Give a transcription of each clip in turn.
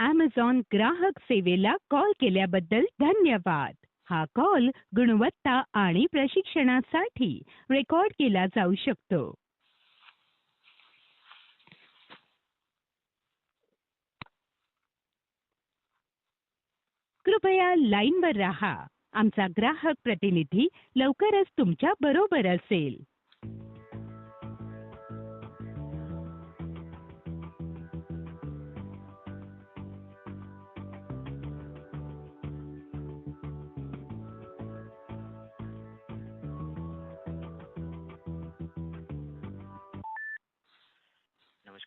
Amazon ग्राहक सेवेला call केल्याबद्दल धन्यवाद. हा कॉल गुणवत्ता आणि प्रशिक्षणासाठी रेकॉर्ड केला जाऊ शकतो. कृपया लाईनवर राहा. आमचा ग्राहक प्रतिनिधी लवकरच तुमच्या बरोबर असेल.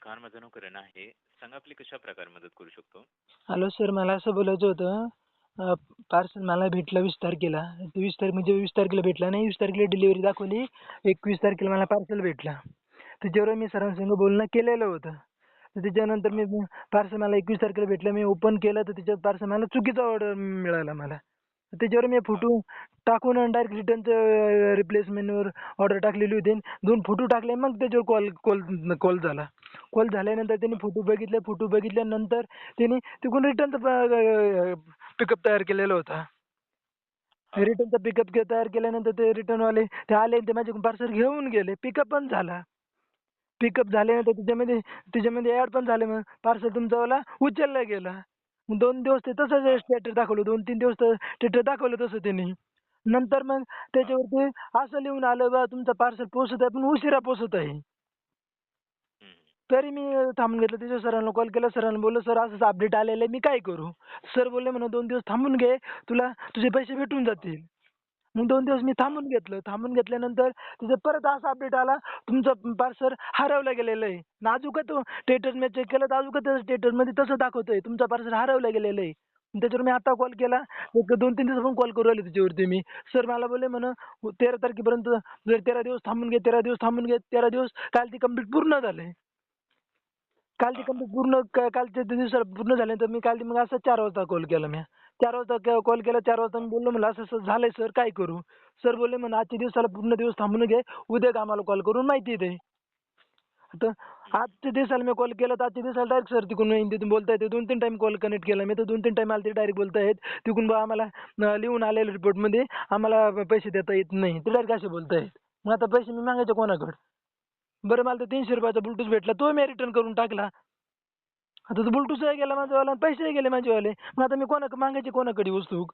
नमस्कार माझं नाव करण आहे. सांगा आपली कशा प्रकारे मदत करू शकतो? हॅलो सर मला असं बोलायचं होतं पार्सल मला भेटलं वीस तारखेला. ते वीस तारीख म्हणजे वीस तारखेला भेटला नाही वीस तारखेला डिलिव्हरी दाखवली. एकवीस तारखेला मला पार्सल भेटला. त्याच्यावर मी सरांसंग बोलणं केलेलं होतं. तर त्याच्यानंतर मी पार्सल मला एकवीस तारखेला भेटलं. मी ओपन केलं तर त्याच्यात पार्सल मला चुकीचा ऑर्डर मिळाला मला. त्याच्यावर मी फोटो टाकून डायरेक्ट रिटर्नचं रिप्लेसमेंटवर ऑर्डर टाकलेली होती. दोन फोटो टाकले मग त्याच्यावर कॉल कॉल कॉल झाला. कॉल झाल्यानंतर त्यांनी फोटो बघितले फोटो बघितल्यानंतर त्यांनी तिकडून रिटर्नचा पिकअप तयार केलेला होता. रिटर्नचा पिकअप तयार केल्यानंतर ते रिटर्नवाले ते आले ते माझे पार्सल घेऊन गेले. पिकअप पण झाला. पिकअप झाल्यानंतर त्याच्यामध्ये त्याच्यामध्ये ॲड पण झाले. मग पार्सल तुमचावाला उचलला गेला. मग दोन दिवस ते तसंच स्टेटस दाखवलं दोन तीन दिवस तर स्टेटस दाखवलं तसं त्यांनी. नंतर मग त्याच्यावरती असं लिहून आलं बा तुमचं पार्सल पोचत आहे पण उशिरा पोचत आहे. तरी मी थांबून घेतलं त्याच्या सरांना कॉल केला सरांना बोललो सर असंच अपडेट आलेलं आहे मी काय करू? सर बोलले म्हणून दोन दिवस थांबून घे तुला तुझे पैसे भेटून जातील. मग दोन दिवस मी थांबून घेतलं. थांबून घेतल्यानंतर तिथे परत असा अपडेट आला. तुमचं पार्सल हरवलं गेलेलं आहे. नाजूकच अजून तो स्टेटस मी चेक केलं तर अजून त्या स्टेटसमध्ये तसं दाखवतंय. तुमचं पार्सल हरवलं गेलेलं आहे. त्याच्यावर मी आता कॉल केला. एक दोन तीन दिवसापासून कॉल करू राहिले त्याच्यावरती मी. सर मला बोलले म्हण तेरा तारखेपर्यंत जर तेरा दिवस थांबून घे तेरा दिवस थांबून घे तेरा दिवस काल ती कंप्लीट पूर्ण झाले काल ती कंप्लीट पूर्ण कालच्या दिवसाला पूर्ण झाल्यानंतर मी काल मग असं चार वाजता कॉल केला मी. चार वाजता कॉल केला चार वाजता मी बोललो म्हणलं असं असं झालंय सर काय करू? सर बोलले म्हणा आजच्या दिवसाला पूर्ण दिवस थांबून घे उद्या आम्हाला कॉल करून माहिती दे. आता आजच्या दिवसाला मी कॉल केला तर आजच्या दिवसाला डायरेक्ट सर तिकडून तिथून बोलता येते दोन तीन टाइम कॉल कनेक्ट केला मी तर दोन तीन टाइम आले ते डायरेक्ट बोलतायत. तिकडून बा आम्हाला लिहून आलेलं रिपोर्टमध्ये आम्हाला पैसे देता येत नाही. ते डायरेक्ट असे बोलतायत. मग आता पैसे मी मागायचे कोणाकडे? बरं मला तर तीनशे रुपयाचा ब्लूटूथ भेटला तो मी रिटर्न करून टाकला. आता तो ब्लूटूथही गेला माझ्यावाला आणि पैसेही गेले माझेवाले मग आता मी कोणा मागायचे कोणाकडे वस्तू?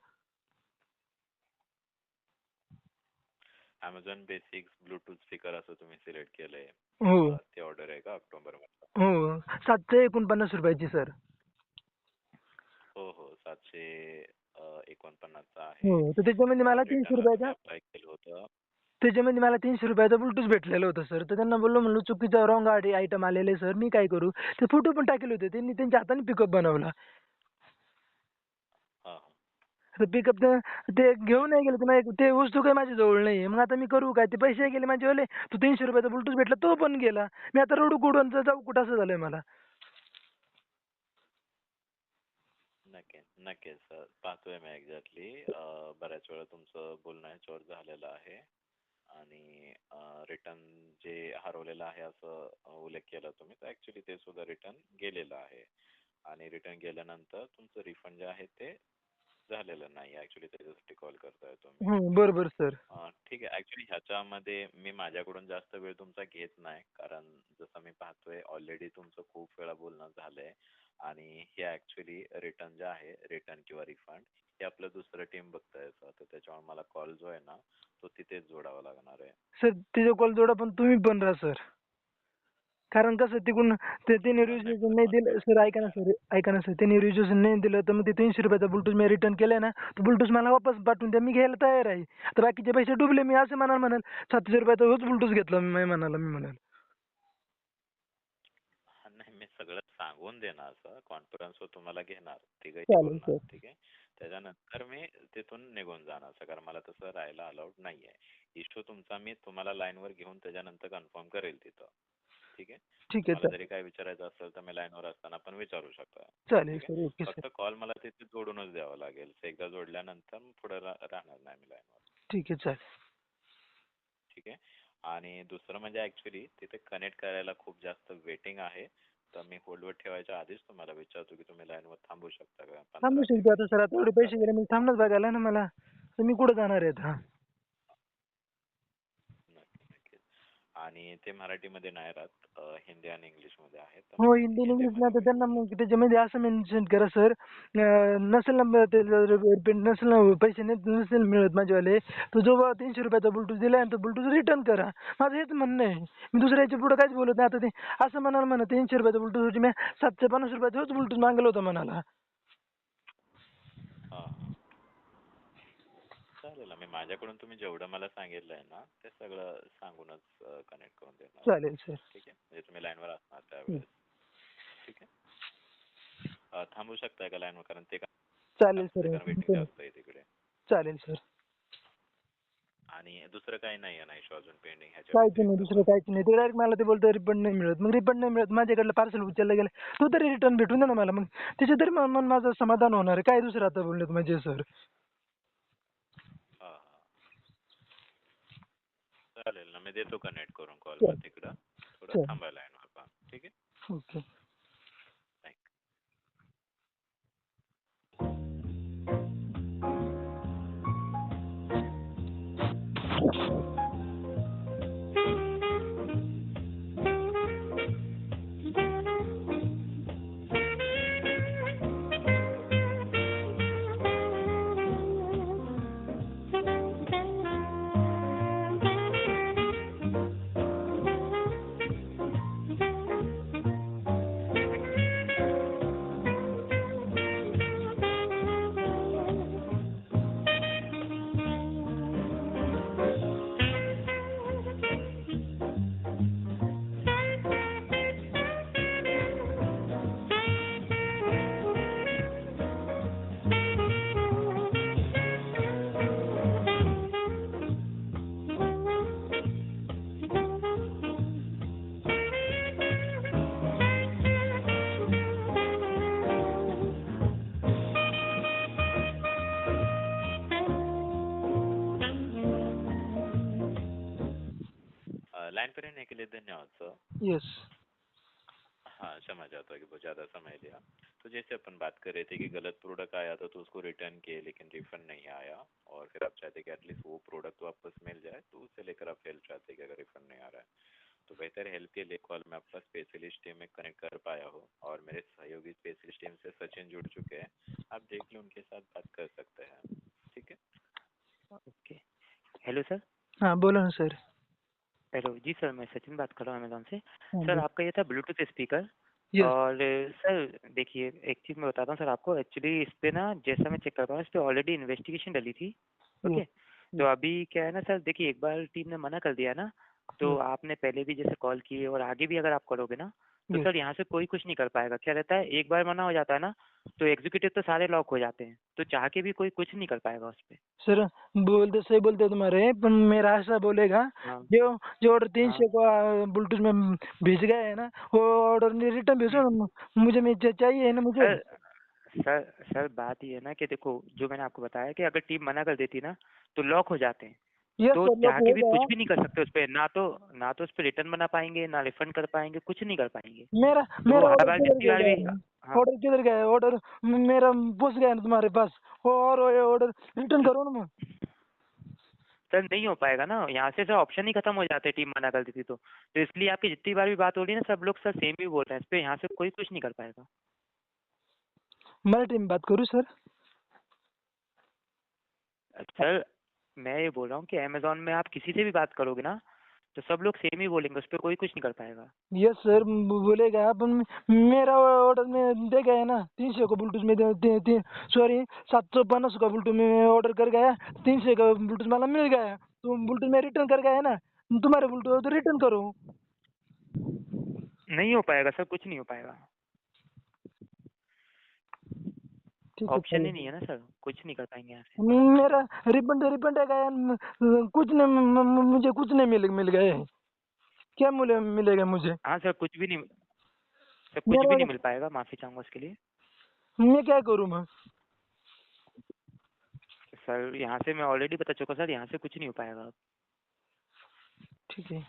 अमेझॉन बेसिक्स ब्लूटूथ स्पीकर असं तुम्ही सिलेक्ट केलंय. हो. ते ऑर्डर आहे का ऑक्टोबरमध्ये हो. सातशे एकोणपन्नास रुपयाची सर हो हो. सातशे अं, एकोणपन्नासचा आहे. हो. तर त्याच्यामध्ये मला तीनशे रुपयाचा केलं होतं. त्याच्यामध्ये मला तीनशे रुपयाचा ब्लूटूथ भेटलेलं होतं सर तर त्यांना बोललो म्हणलं चुकीचा रॉंग आयटम आलेले सर मी काय करू? ते फोटो पण टाकले होते. त्यांनी त्यांच्या हाताने पिकअप बनवला. तर पिकअप ते घेऊन नाही गेले. तर ते वस्तू काही माझ्या जवळ नाही मग आता मी करू काय? ते पैसे गेले माझे वाले तो तीनशे रुपयाचा ब्लूटूथ भेटला. तो पण गेला. मी आता रडू कुडून जाऊ कुठं? असं झालंय मला. नक्की नक्कीच सर पाहतोय मी एक्झॅक्टली बऱ्याच वेळा तुमचं बोलणं ह्याच्यावर झालेलं आहे. आणि रिटर्न जे हरवलेलं आहे असं उल्लेख केला तुम्ही तर ऍक्च्युली ते सुद्धा रिटर्न गेलेलं आहे. आणि रिटर्न गेल्यानंतर तुमचं रिफंड जे आहे ते झालेलं नाही ऍक्च्युली त्याच्यासाठी कॉल करताय तुम्ही. हं, बरोबर सर ठीक आहे ऍक्च्युली ह्याच्यामध्ये मी माझ्याकडून जास्त वेळ तुमचा घेत नाही कारण जसं मी पाहतोय ऑलरेडी तुमचं खूप वेळा बोलणं झालंय. आणि हे ऍक्च्युली रिटर्न जे आहे रिटर्न किंवा रिफंड हे आपलं दुसरं टीम बघतायचं तर त्याच्यामुळे मला कॉल जो आहे ना तो तिथेच जोडावा लागणार आहे. सर तिचा कॉल जोडा पण तुम्ही पण राहा सर. कारण कसं तिकडून ते त्यांनी रिज्युएशन नाही दिलं. सर ऐका ना सर ऐका ना सर. त्यांनी रिज्युएशन नाही दिलं तर मग ते तीनशे रुपयाचा ब्लूटूथ मी रिटर्न केलाय ना तो ब्लूटूथ मला वापस पाठवून द्या मी घ्यायला तयार आहे. तर बाकीचे पैसे डुबले मी असं म्हणाल म्हणाल सातशे रुपयाचा होच ब्लूटूथ घेतला मी म्हणाला मी म्हणाल. नाही मी सगळं सांगून देणार सर. कॉन्फरन्सवर तुम्हाला घेणार. तिघही चालेल, बोलणार sir. ठीक आहे? त्याच्यानंतर मी तिथून निघून जाणार सर. कारण मला तसं राहायला अलाउड नाहीये. इश्यू तुमचा मी तुम्हाला लाईनवर घेऊन त्याच्यानंतर कन्फर्म करेल तिथं. ठीक आहे? ठीक आहे तुम्हाला जरी काय विचारायचं असेल तर मी लाईनवर असताना पण विचारू शकता. चालेल ठीक सर ओके सर. फक्त कॉल मला तिथे जोडूनच द्यावा लागेल. एकदा जोडल्यानंतर पुढे राहणार नाही मी लाईनवर ठीक आहे चालेल. ठीक आहे? आणि दुसरं म्हणजे ऍक्च्युली तिथे कनेक्ट करायला खूप जास्त वेटिंग आहे. तर मी होल्डवर ठेवायच्या आधीच तुम्हाला विचारतो की तुम्ही लाईनवर थांबू शकता का? थांबू 15 शकतो आता सर. आता एवढे पैसे गेले मी थांबणंच बघायला ना मला. तर मी कुठं जाणार आहे आता नक्की नक्कीच आणि ते मराठीमध्ये नाही राहत. हिंदी आणि इंग्लिशमध्ये आहेत हो हिंदी इंग्लिश तर त्यांना मग त्याच्यामध्ये असं मेन्शन करा सर नसेल ना ते नसेल ना पैसे न- नसेल मिळत माझेवाले तर जो तीनशे रुपयाचा ब्लूटूथ दिलाय ना तो ब्लूटूथ रिटर्न करा. माझं हेच म्हणणं आहे. मी दुसऱ्याच्या पुढे काहीच बोलत नाही. आता ते असं म्हणाल म्हणा तीनशे रुपयाचा ब्लूटूथ होती. मी सातशे पन्नास रुपयाचा होच ब्लूटूथ मागलं होतं म्हणाला. हा. चालेल मी माझ्याकडून तुम्ही जेवढं मला सांगितलंय ना ते सगळं सांगूनच करून देणार चालेल सर. ठीक आहे. म्हणजे तुम्ही लाईनवर असणार त्यावेळेस. ठीक आहे. अं, थांबू शकताय का लाईनवर? कारण ते चालेल सर. वेटिंग जास्त आहे तिकडे. चालेल सर. आणि दुसरं काही नाही आहे ना इश्यू अजून पेंडिंग काहीच नाही? दुसरं काहीच नाही. ते डायरेक्ट मला ते बोलतो रिफंड नाही मिळत. मग रिफंड नाही मिळत. माझ्याकडलं पार्सल उचललं गेलं. तो तरी रिटर्न भेटून दे ना मला. मग त्याच्या तरी मन मन माझं समाधान होणार आहे. काय दुसरं आता बोललेत म्हणजे सर हा हा चालेल ना. मी देतो कनेक्ट करून कॉल तिकडं? थोडं. थांबायला पहा ठीक आहे? लिए धन्यवाद सर येस हाँ क्षमा चाहता हूँ कि बहुत ज़्यादा समय लिया। तो जैसे अपन बात कर रहे थे कि गलत प्रोडक्ट आया था तो उसको रिटर्न किए लेकिन रिफंड नहीं आया। और फिर आप चाहते कि एटलीस्ट वो प्रोडक्ट वापस मिल जाए तो उसे लेकर आप हेल्प चाहते कि अगर रिफंड नहीं आ रहा है। तो बेहतर हेल्प के लिए कॉल मैं आपका स्पेशलिस्ट टीम में कनेक्ट कर पाया हूँ और मेरे सहयोगी स्पेशलिस्ट टीम से सचिन जुड़ चुके हैं। आप देख लें उनके साथ बात कर सकते हैं। ठीक है? ओके हेलो सर हाँ बोलो ना सर हेलो जी सर मैं सचिन बात कर रहा हूँ अमेजोन से। हाँ, सर। आपका ये था ब्लूटूथ स्पीकर Yes. और सर देखिए एक चीज़ मैं बताता हूँ सर आपको। एक्चुअली इस पे ना जैसा मैं चेक कर रहा हूँ इस पे ऑलरेडी इन्वेस्टिगेशन डली थी। ओके तो अभी क्या है ना सर देखिए एक बार टीम ने मना कर दिया ना तो आपने पहले भी जैसे कॉल किए और आगे भी अगर आप करोगे ना तो सर यहाँ से कोई कुछ नहीं कर पाएगा। क्या रहता है एक बार मना हो जाता है ना तो एग्जीक्यूटिव तो सारे लॉक हो जाते हैं तो चाह के भी कोई कुछ नहीं कर पाएगा उस पर सर बोलते सही बोलते तुम्हारे पर मेरा ऐसा बोलेगा हाँ। जो जो ऑर्डर तीन सौ का ब्लूटूथ में भेज गया है ना वो ऑर्डर रिटर्न भेजो ना मुझे चाहिए है ना मुझे। सर सर सर बात ये है ना कि देखो जो मैंने आपको बताया कि अगर टीम मना कर देती ना तो लॉक हो जाते हैं। यस तो चाह के भी कुछ भी नहीं कर सकते उस पे ना तो ना तो उस पे रिटर्न बना पाएँगे ना रिफंड कर पाएँगे कुछ नहीं कर पाएँगे। मेरा तो मेरा हर ऑर्डर बार किधर जितनी बार गया भी हाँ? ऑर्डर किधर गया ऑर्डर मेरा पहुँच गया ना तुम्हारे पास। और ऑर्डर रिटर्न करो ना सर नहीं हो पाएगा ना। यहाँ से सर ऑप्शन ही खत्म हो जाते टीम मना कर देती तो। तो इसलिए आपकी जितनी बार भी बात हो रही है ना सब लोग सर सेम ही बोल रहे हैं। इस पे यहाँ से कोई कुछ नहीं कर पाएगा। मैं टीम बात करूँ सर सर मैं ये बोल रहा हूँ कि अमेजोन में आप किसी से भी बात करोगे ना तो सब लोग सेम ही बोलेंगे उस पर कोई कुछ नहीं कर पाएगा। यस सर बोलेगा अपन मेरा ऑर्डर में दे गया ना तीन सौ का ब्लूटूथ में दे- सॉरी सात सौ पन्नास का ब्लूटूथ में ऑर्डर कर गया तीन सौ का ब्लूटूथ वाला मिल गया तो ब्लूटूथ में रिटर्न कर गया ना तुम्हारे ब्लूटूथ तो रिटर्न करो। नहीं हो पाएगा सर कुछ नहीं हो पाएगा ठीक है ऑप्शन ही नहीं है ना सर? कुछ नहीं कर पाएँगे यहाँ से। मेरा रिफंड रिफंड है गया कुछ नहीं मुझे कुछ नहीं मिल मिल गए। क्या मिले मिलेगा मुझे? हाँ सर कुछ भी नहीं सर कुछ भी नहीं मिल पाएगा माफ़ी चाहूँगा उसके लिए। मैं क्या करूँ मैं? सर यहाँ से मैं ऑलरेडी बता चुका सर यहाँ से कुछ नहीं हो पाएगा। ठीक है।